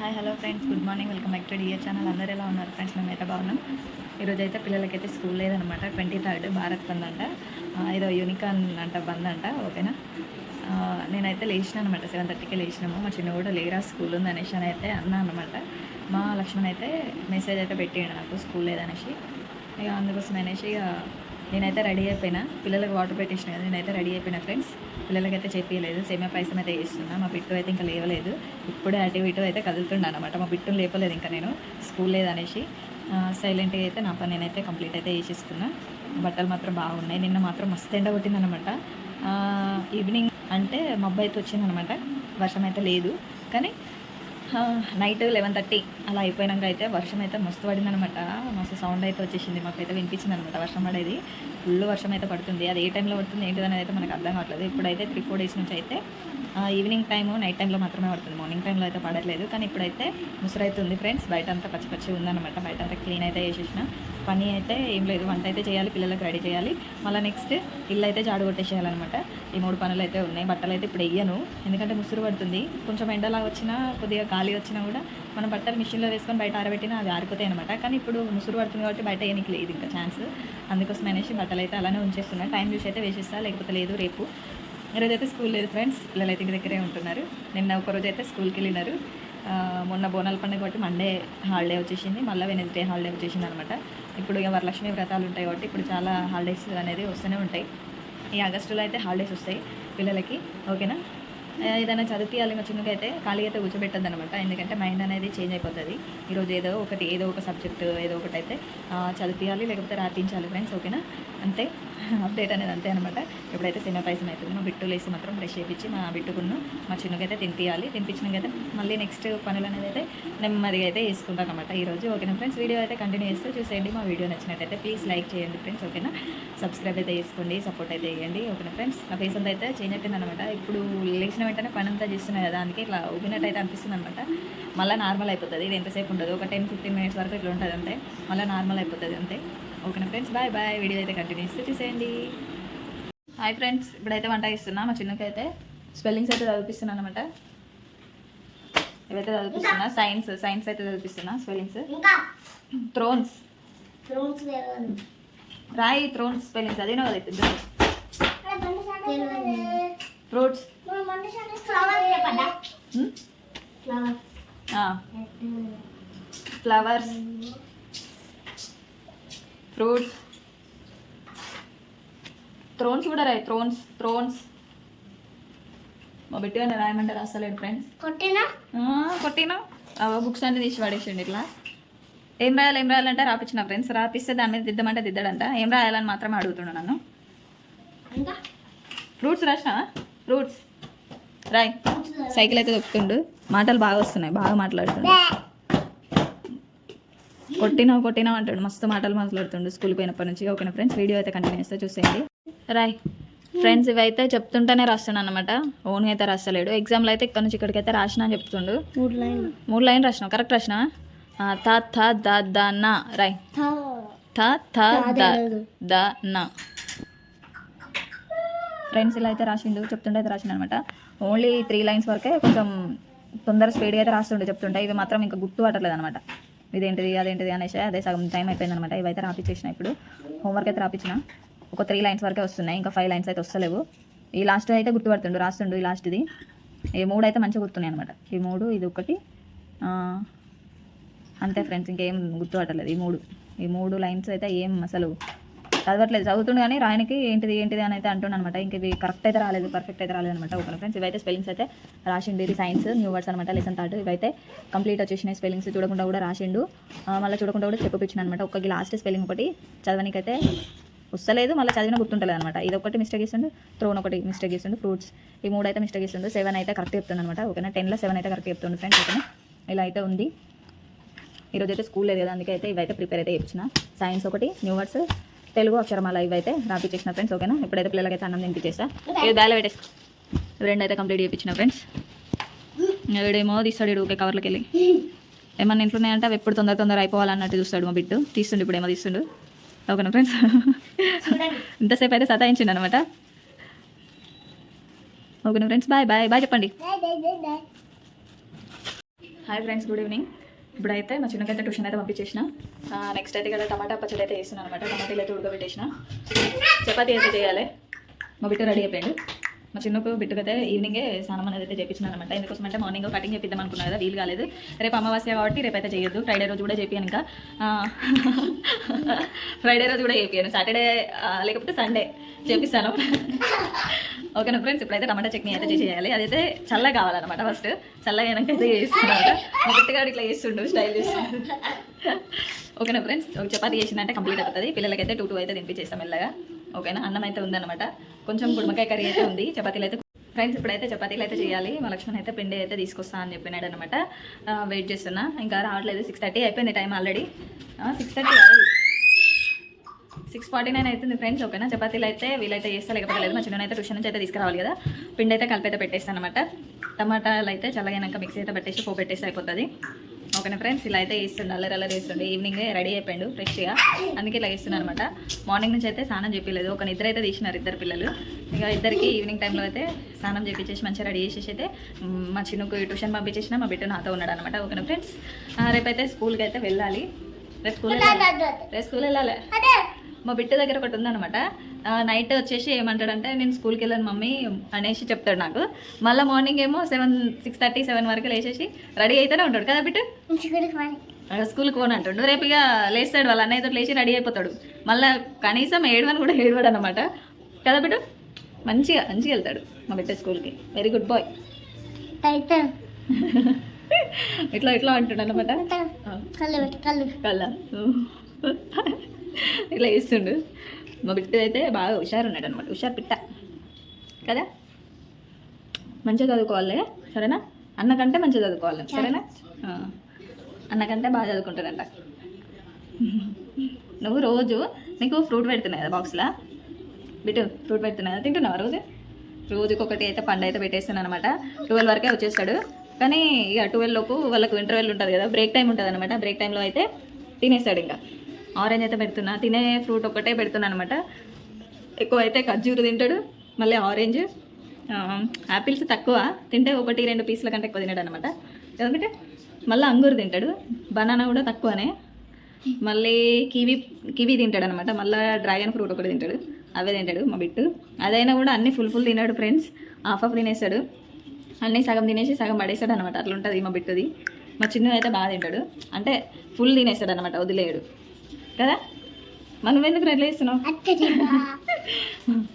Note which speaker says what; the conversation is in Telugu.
Speaker 1: Hi hello friends. Good morning. Welcome back to dear channel. అందరూ ఎలా ఉన్నారు ఫ్రెండ్స్? మేమైతే బాగున్నాం. ఈరోజు అయితే పిల్లలకైతే స్కూల్ లేదనమాట. ట్వంటీ థర్డ్ భారత్ బంద్ అంట. ఏదో యూనికాన్ అంట బంద్ అంట ఓకేనా? నేనైతే లేచిన అనమాట సెవెన్ థర్టీకి లేచినాము. మా చిన్న కూడా లేరా స్కూల్ ఉంది అనేసి అని అయితే అన్నా అనమాట మా లక్ష్మణ్ అయితే మెసేజ్ అయితే పెట్టాడు నాకు స్కూల్ లేదనేసి. ఇక అందుకోసం అనేసి ఇక నేనైతే రెడీ అయిపోయినా. పిల్లలకు వాటర్ పెట్టేసిన కదా నేనైతే రెడీ అయిపోయినా ఫ్రెండ్స్. పిల్లలకైతే చెప్పలేదు సేమే పైసం అయితే వేస్తున్నా మా బిట్టు అయితే ఇంకా లేవలేదు. ఇప్పుడే అటు ఇటు అయితే కదులుతున్నాను అనమాట మా బిట్టును లేపలేదు ఇంకా నేను. స్కూల్ లేదనేసి సైలెంట్గా అయితే నా పని నేనైతే కంప్లీట్ అయితే వేసేసుకున్నా బట్టలు మాత్రం బాగున్నాయి. నిన్న మాత్రం మస్తు ఎండ కొట్టిందనమాట ఈవినింగ్ అంటే మబ్బు అయితే వచ్చిందనమాట వర్షం అయితే లేదు. కానీ నైట్ లెవెన్ థర్టీ అలా అయిపోయినాక అయితే వర్షం అయితే మస్తు పడిందనమాట మస్తు సౌండ్ అయితే వచ్చేసింది. మాకైతే వినిపించింది అనమాట వర్షం పడేది. ఫుల్ వర్షం అయితే పడుతుంది. అది ఏ టైంలో పడుతుంది ఏంటిది అనేది అయితే మనకు అర్థం కావట్లేదు. ఇప్పుడైతే త్రీ ఫోర్ డేస్ నుంచి అయితే ఈవినింగ్ టైము నైట్ టైంలో మాత్రమే పడుతుంది. మార్నింగ్ టైంలో అయితే పడట్లేదు. కానీ ఇప్పుడైతే ముసురు ఫ్రెండ్స్ బయట అంతా పచ్చి పచ్చి ఉందన్నమాట. బయట అంతా క్లీన్ అయితే చేసేసిన. పని అయితే ఏం లేదు. వంట అయితే చేయాలి పిల్లలకు రెడీ చేయాలి. మళ్ళీ నెక్స్ట్ ఇల్లు అయితే జాడు కొట్టేసేయాలన్నమాట. ఈ మూడు పనులు అయితే ఉన్నాయి. బట్టలు అయితే ఇప్పుడు వెయ్యను ఎందుకంటే ముసురు పడుతుంది. కొంచెం ఎండలా వచ్చినా కొద్దిగా గాలి వచ్చినా కూడా మనం బట్టలు మిషన్లో వేసుకొని బయట ఆరబెట్టినా అది ఆరిపోతాయి అనమాట కానీ ఇప్పుడు ముసురు పడుతుంది కాబట్టి బయట వేయనికి లేదు ఇంకా ఛాన్స్. అందుకోసం అనేసి బట్టలు అయితే అలానే ఉంచేస్తున్నా. టైం చూసి అయితే వేసేస్తా. లేకపోతే లేదు రేపు. ఈరోజు అయితే స్కూల్ లేదు ఫ్రెండ్స్. పిల్లలు అయితే ఇంటి దగ్గరే ఉంటున్నారు. నిన్న ఒకరోజు అయితే స్కూల్కి వెళ్ళినారు. మొన్న బోనాల పండుగ కాబట్టి మండే హాలిడే వచ్చేసింది. మళ్ళీ వెనస్డే హాలిడే వచ్చేసింది అనమాట ఇప్పుడు ఇక వరలక్ష్మి వ్రతాలు ఉంటాయి కాబట్టి ఇప్పుడు చాలా హాలిడేస్ అనేది వస్తూనే ఉంటాయి. ఈ ఆగస్టులో అయితే హాలిడేస్ వస్తాయి పిల్లలకి ఓకేనా? ఏదైనా చదివియాలి మా చిన్నగా అయితే ఖాళీ అయితే కూర్చోబెట్టద్దు అనమాట ఎందుకంటే మైండ్ అనేది చేంజ్ అయిపోతుంది. ఈరోజు ఏదో ఒకటి ఏదో ఒక సబ్జెక్ట్ ఏదో ఒకటి అయితే చదివియాలి లేకపోతే రాపించాలి ఫ్రెండ్స్ ఓకేనా? అంతే. అప్డేట్ అనేది అంతే అనమాట ఎప్పుడైతే సినిమా పైసం అవుతుంది మా బిట్టు లేసి మాత్రం ఫ్రెష్ చేయించి మా బిట్టుకున్న మా చిన్నకైతే తినిపించాలి తినిపించినాకైతే మళ్ళీ నెక్స్ట్ పనులు అనేది అయితే నెమ్మదిగా అయితే వేసుకుంటాం అనమాట ఈరోజు ఓకేనా ఫ్రెండ్స్ వీడియో అయితే కంటిన్యూ చేస్తూ చూసేయండి. మా వీడియో నచ్చినట్టయితే ప్లీజ్ లైక్ చేయండి ఫ్రెండ్స్ ఓకేనా? సబ్స్క్రైబ్ అయితే చేసుకోండి సపోర్ట్ అయితే చేయండి. ఓకేనా ఫ్రెండ్స్ నా ఫేస్ అంతా అయితే చేంజ్ అయిపోయింది అనమాట ఇప్పుడు లేచిన వెంటనే పని అంతా చేస్తున్నాయి కదా అందుకే ఇట్లా ఊపినట్టు అయితే అనిపిస్తుంది అనమాట మళ్ళీ నార్మల్ అయిపోతుంది. ఇది ఎంతసేపు ఉండదు ఒక టెన్ ఫిఫ్టీన్ మినిట్స్ వరకు ఇట్లా ఉంటుంది అంతే. మళ్ళీ నార్మల్ అయిపోతుంది అంతే. ఓకేనా ఫ్రెండ్స్ బాయ్ బాయ్. వీడియో అయితే కంటిన్యూ చేస్తూ చూసేయండి హాయ్ ఫ్రెండ్స్ ఇప్పుడైతే వంట చేస్తున్నా. మా చిన్నకి అయితే స్పెల్లింగ్స్ అయితే చదివిస్తున్నాను అనమాట ఇవైతే చదివిస్తున్నా సైన్స్ సైన్స్ అయితే చదివిస్తున్నా స్పెల్లింగ్స్. థ్రోన్స్. రాయి థ్రోన్స్ స్పెల్లింగ్స్. అదేనో కదా ఇప్పుడు ఫ్రూట్స్. ఫ్లవర్స్. ఫ్రూట్స్ థ్రోన్స్ కూడా రాయి. థ్రోన్స్ థ్రోన్స్ మా బిట్టి అని రాయమంటే రాస్తలేడు ఫ్రెండ్స్
Speaker 2: కొట్టినా?
Speaker 1: కొట్టినా? బుక్స్ అన్ని తీసి పడేసిండు ఇట్లా. ఏం రాయాలి ఏం రాయాలంటే రాపించిన ఫ్రెండ్స్ రాపిస్తే దాని మీద దిద్దమంటే దిద్దడంట. ఏం రాయాలని మాత్రమే అడుగుతున్నాను నన్ను. ఫ్రూట్స్ రాసిన ఫ్రూట్స్ రాయ్. సైకిల్ అయితే దొక్కుతుండు మాటలు బాగా వస్తున్నాయి బాగా మాట్లాడుతుండు. కొట్టినావు కొట్టినావు అంటాడు. మస్తు మాటలు మాట్లాడుతుండు స్కూల్కి పోయినప్పటి నుంచి. ఓకేనా ఫ్రెండ్స్ వీడియో అయితే కంటిన్యూ చేస్తే చూసేయండి. రాయ్. ఫ్రెండ్స్ ఇవైతే చెప్తుంటేనే రాస్తున్నాను అనమాట ఓన్గా అయితే రాస్తలేడు. ఎగ్జామ్లో అయితే ఇక్కడ నుంచి ఇక్కడికైతే రాసిన అని చెప్తుండు.
Speaker 2: మూడు లైన్
Speaker 1: మూడు లైన్ రాసినావు. కరెక్ట్ రాసినా? థ థ ద ద నా. రాయ్. థ. థ ద ద నా. ఫ్రెండ్స్ ఇలా అయితే రాసిండు చెప్తుంటే అయితే రాసిండు అనమాట ఓన్లీ త్రీ లైన్స్ వరకే కొంచెం తొందర స్పీడ్గా అయితే రాస్తుండే చెప్తుంటే. ఇవి మాత్రం ఇంకా గుర్తు పట్టలేదు అనమాట ఇదేంటిది అదేంటిది అనేసి అదే సగం టైం అయిపోయింది అనమాట ఇవైతే రాపించేసిన ఇప్పుడు. హోంవర్క్ అయితే రాపించిన ఒక త్రీ లైన్స్ వరకే వస్తున్నాయి. ఇంకా ఫైవ్ లైన్స్ అయితే వస్తలేవు. ఈ లాస్ట్ అయితే గుర్తుపడుతుండు రాస్తుండు ఈ లాస్ట్ది ఈ మూడు అయితే మంచిగా గుర్తున్నాయి అనమాట. ఈ మూడు ఇది ఒకటి అంతే ఫ్రెండ్స్ ఇంకేం గుర్తుపట్టలేదు. ఈ మూడు ఈ మూడు లైన్స్ అయితే ఏం అసలు చదవట్లేదు. చదువుతుండు కానీ రాయనికి ఏంటిది ఏంటిది అని అయితే అంటుండు అనమాట ఇంక ఇవి కరెక్ట్ అయితే రాలేదు పర్ఫెక్ట్ అయితే రాలేదు అనమాట ఓకే ఫ్రెండ్స్ ఇవైతే స్పెల్లింగ్స్ అయితే రాసిండు. ఇది సైన్స్ న్యూ వర్డ్స్ అనమాట లెసన్ థర్డ్ ఇవైతే కంప్లీట్ వచ్చేసినాయి స్పెల్లింగ్స్ చూడకుండా కూడా రాసిండు. మళ్ళీ చూడకుండా కూడా చెప్పుపించిన అనమాట ఒక లాస్ట్ స్పెల్లింగ్ ఒకటి చదవనికైతే వస్తలేదు. మళ్ళీ చదివిన గుర్తుంటలేదు అనమాట. ఇది ఒకటి మిస్టేక్ ఇస్తుండు త్రోన్ ఒకటి మిస్టేక్ ఇస్తుండు ఫ్రూట్స్ ఈ మూడు అయితే మిస్టేక్ ఇస్తుండు సెవెన్ అయితే కరెక్ట్ చెప్తుంది అనమాట ఓకేనా టెన్లో సెవెన్ అయితే కరెక్ట్ చెప్తుండే ఫ్రెండ్స్ ఓకేనా? ఇలా అయితే ఉంది. ఈరోజు అయితే స్కూల్ లేదు కదా అందుకే అయితే ఇవైతే ప్రిపేర్ అయితే ఇచ్చిన సైన్స్ ఒకటి న్యూ వర్డ్స్ తెలుగు అక్షరమాల ఇవైతే రాపిచ్చేసిన ఫ్రెండ్స్ ఓకేనా ఇప్పుడైతే పిల్లలకైతే అన్నం తినిపించేస్తా ఇది బ్యాల పెట్టేసి. రెండు అయితే కంప్లీట్ చేయించిన ఫ్రెండ్స్ వీడేమో తీస్తాడు వీడు ఊకే కవర్లోకి వెళ్ళి ఏమన్నా ఇంట్లో ఉన్నాయంటే అవి ఎప్పుడు తొందర తొందర అయిపోవాలన్నట్టు చూస్తాడు మా బిట్టు తీస్తుండు ఇప్పుడు ఏమో తీస్తుండు. ఓకేనా ఫ్రెండ్స్ ఇంతసేపు అయితే సతాయించిండు అనమాట ఓకేనా ఫ్రెండ్స్ బాయ్ బాయ్ బాయ్ చెప్పండి. హాయ్ ఫ్రెండ్స్ గుడ్ ఈవినింగ్ ఇప్పుడైతే మా చిన్నకైతే ట్యూషన్ అయితే పంపించేసిన. నెక్స్ట్ అయితే ఇక్కడ టమాటా పచ్చడి అయితే వేస్తున్నాను అనమాట టమాటాలు అయితే ఉడకబెట్టేసిన. చపాతీ అయితే చేయాలి. మా బిట్టు రెడీ అయిపోయింది మా చిన్నకు బిట్టుకైతే ఈవినింగే స్నానం అనేది అయితే చేయించినాను అనమాట ఎందుకోసం అంటే మార్నింగ్ కటింగ్ చేపిద్దాం అనుకున్నా కదా వీలు కాలేదు. రేపు అమావాస్య కాబట్టి రేపు అయితే చేయొద్దు. ఫ్రైడే రోజు కూడా చెప్పాను ఇంకా. ఫ్రైడే రోజు కూడా చెప్పాను సాటర్డే లేకపోతే సండే చేపిస్తాను. ఓకేనా ఫ్రెండ్స్? ఇప్పుడైతే టమాటా చట్నీ అయితే చేయాలి అదైతే చల్లగా కావాలన్నమాట ఫస్ట్. చల్లగా అయినాక అయితే చేస్తున్నాను మా ఇట్లా చేస్తుండు స్టైల్ చేస్తుండు. ఓకేనా ఫ్రెండ్స్? ఒక చపాతీ చేసిందంటే కంప్లీట్ అవుతుంది. పిల్లలకైతే టూ టూ అయితే తినిపించేస్తాం మెల్లగా. ఓకేనా? అన్నం అయితే ఉందన్నమాట. కొంచెం గుడిమకాయ కర్రీ అయితే ఉంది. చపాతీలు అయితే ఫ్రెండ్స్ ఇప్పుడైతే చపాతీలు అయితే చేయాలి. మా లక్ష్మణ్ అయితే పిండి అయితే తీసుకొస్తా అని చెప్పినాడు అనమాట వెయిట్ చేస్తున్నా. ఇంకా రావట్లేదు. సిక్స్ థర్టీ అయిపోయింది time already. Six thirty six forty nine అవుతుంది ఫ్రెండ్స్ ఓకేనా? చపాతీలు అయితే వీలైతే చేస్తా లేకపోతే లేదు. మా చిన్న అయితే ట్యూషన్ నుంచి అయితే తీసుకురావాలి కదా. పిండి అయితే కలిపి అయితే పెట్టేస్తాను అనమాట టమాటాలు అయితే చల్లగైనాక మిక్సీ అయితే పెట్టేసి పో పెట్టేసి అయిపోతుంది. ఓకేనా ఫ్రెండ్స్? ఇలా అయితే వేస్తుండే అల్లరి అల్లరి వేస్తుండే ఈవినింగ్ రెడీ అయిపోయాడు ఫ్రెష్గా. అందుకే ఇలా వేస్తున్నాను అనమాట మార్నింగ్ నుంచి అయితే స్నానం చెప్పలేదు ఒక నిద్ర అయితే తీసినారు ఇద్దరు పిల్లలు. ఇక ఇద్దరికి ఈవినింగ్ టైంలో అయితే స్నానం చేపించేసి మంచిగా రెడీ చేసేసి అయితే మ్, చిన్నకు ట్యూషన్ పంపించేసిన మా బిడ్డ నాతో ఉన్నాడు అనమాట ఓకేనా ఫ్రెండ్స్? రేపైతే స్కూల్కి అయితే వెళ్ళాలి. రేపు స్కూల్ రేపు స్కూల్ వెళ్ళాలి. మా బిడ్డ దగ్గర ఒకటి ఉందన్నమాట. ఆ, నైట్ వచ్చేసి ఏమంటాడంటే నేను స్కూల్కి వెళ్ళాను మమ్మీ అనేసి చెప్తాడు నాకు. మళ్ళీ మార్నింగ్ ఏమో సెవెన్ సిక్స్ థర్టీ సెవెన్ వరకు లేచేసి రెడీ అయితేనే ఉంటాడు. కదా ఆ, స్కూల్కి పోను అంటాడు రేపు ఇక లేస్తాడు. వాళ్ళ అన్నయ్యతో లేచి రెడీ అయిపోతాడు. మళ్ళీ కనీసం ఏడవని కూడా ఏడవాడు అనమాట కదా బిడ్డు మంచిగా మంచిగా వెళ్తాడు మా బిడ్డ స్కూల్కి. Very good boy. ఇట్లా ఇట్లా అంటాడు అనమాట
Speaker 2: కళ్ళు.
Speaker 1: ఇట్లా చేస్తుండు. మా బిడ్డ అయితే బాగా హుషారు ఉన్నాడు అనమాట హుషారు పిట్ట. కదా? మంచిగా చదువుకోవాలి. సరేనా? అన్నకంటే మంచిగా చదువుకోవాలి. సరేనా. అన్నకంటే బాగా చదువుకుంటాడంట. నువ్వు రోజు నీకు ఫ్రూట్ పెడుతున్నాయి కదా బాక్స్లో? బిట్టు ఫ్రూట్ పెడుతున్నాయి? కదా తింటున్నావా రోజు? రోజుకి ఒకటి అయితే పండు అయితే పెట్టేస్తాను అనమాట ట్వెల్వ్ వరకే వచ్చేస్తాడు. కానీ ఇక ట్వెల్వ్ లోపు వాళ్ళకు ఇంటర్వెల్ ఉంటుంది కదా బ్రేక్ టైం ఉంటుంది అనమాట బ్రేక్ టైంలో అయితే తినేస్తాడు ఇంకా. ఆరెంజ్ అయితే పెడుతున్నా. తినే ఫ్రూట్ ఒకటే పెడుతున్నా అనమాట ఎక్కువ అయితే ఖర్జూరు తింటాడు. మళ్ళీ ఆరెంజ్ యాపిల్స్ తక్కువ. తింటే ఒకటి రెండు పీసుల కంటే ఎక్కువ తినాడు అనమాట ఎందుకంటే మళ్ళీ అంగూరు తింటాడు. బనానా కూడా తక్కువనే. మళ్ళీ కివీ కివీ తింటాడు అనమాట మళ్ళీ డ్రాగన్ ఫ్రూట్ ఒకటి తింటాడు. అవే తింటాడు మా బిట్టు. అదైనా కూడా అన్నీ ఫుల్ ఫుల్ తిన్నాడు ఫ్రెండ్స్. హాఫ్ ఆఫ్ తినేస్తాడు. అన్నీ సగం తినేసి సగం పడేస్తాడు అనమాట అట్లా ఉంటుంది మా బిట్టుది. మా చిన్న అయితే బాగా తింటాడు. అంటే ఫుల్ తినేస్తాడు అనమాట వదిలేయడు కదా? మనం ఎందుకు
Speaker 2: అత్త